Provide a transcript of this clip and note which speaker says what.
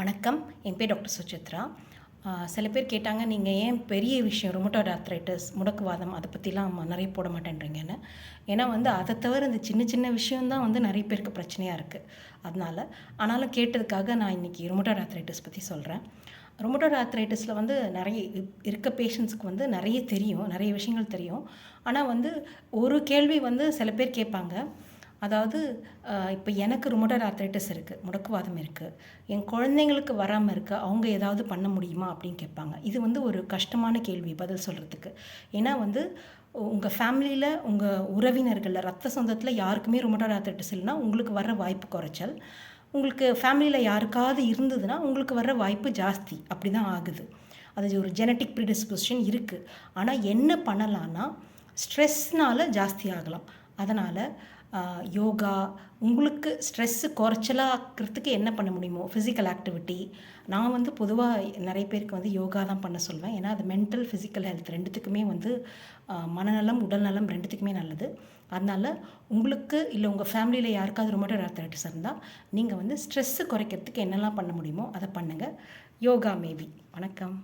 Speaker 1: வணக்கம். என் பேர் டாக்டர் சுசித்ரா. சில பேர் கேட்டாங்க நீங்கள் ஏன் பெரிய விஷயம் ரொமட்டோட ஆர்த்ரைட்டிஸ் முடக்குவாதம் அதை பற்றிலாம் நிறைய போட மாட்டேன்றீங்கன்னு? ஏன்னா வந்து அதை தவிர இந்த சின்ன சின்ன விஷயம்தான் வந்து நிறைய பேருக்கு பிரச்சனையாக இருக்குது அதனால ஆனாலும் கேட்டதுக்காக நான் இன்றைக்கி ரொமட்டோட ஆர்த்ரைட்டிஸ் பற்றி சொல்கிறேன் ரொமட்டோட ஆர்த்ரைட்டிஸில் வந்து நிறைய இப்- இருக்க பேஷண்ட்ஸ்க்கு வந்து நிறைய தெரியும் நிறைய விஷயங்கள் தெரியும். ஆனால் வந்து ஒரு கேள்வி வந்து சில பேர் கேட்பாங்க அதாவது இப்போ எனக்கு ருமட்டர் ஆர்த்ரைட்டிஸ் இருக்குது முடக்குவாதம் இருக்குது என் குழந்தைங்களுக்கு வராமல் இருக்க அவங்க ஏதாவது பண்ண முடியுமா அப்படின்னு கேட்பாங்க. இது வந்து ஒரு கஷ்டமான கேள்வி பதில் சொல்கிறதுக்கு ஏன்னா வந்து உங்கள் ஃபேமிலியில் உங்கள் உறவினர்களில் ரத்த சொந்தத்தில் யாருக்குமே ருமட்டர் ஆர்த்ரைட்டிஸ் இல்லைன்னா உங்களுக்கு வர வாய்ப்பு குறைச்சல். உங்களுக்கு ஃபேமிலியில் யாருக்காவது இருந்ததுன்னா உங்களுக்கு வர வாய்ப்பு ஜாஸ்தி. அப்படி தான் ஆகுது. அது ஒரு ஜெனட்டிக் ப்ரிடிஸ்பொசிஷன் இருக்குது ஆனால் என்ன பண்ணலான்னா ஸ்ட்ரெஸ்னால் ஜாஸ்தி ஆகலாம். அதனால் யோகா உங்களுக்கு ஸ்ட்ரெஸ்ஸு குறைச்சலாக்கிறதுக்கு என்ன பண்ண முடியுமோ ஃபிசிக்கல் ஆக்டிவிட்டி நான் வந்து பொதுவாக நிறைய பேருக்கு வந்து யோகா தான் பண்ண சொல்வேன். ஏன்னா அது மென்டல் ஃபிசிக்கல் ஹெல்த் ரெண்டுத்துக்குமே வந்து மனநலம் உடல்நலம் ரெண்டுத்துக்குமே நல்லது. அதனால் உங்களுக்கு இல்லை உங்கள் ஃபேமிலியில் யாருக்காவது ரொமட்டோட் ஆர்த்தரைட்டிஸ் இருந்தால் நீங்கள் வந்து ஸ்ட்ரெஸ்ஸு குறைக்கிறதுக்கு என்னெல்லாம் பண்ண முடியுமோ அதை பண்ணுங்கள் யோகா மேபி. வணக்கம்.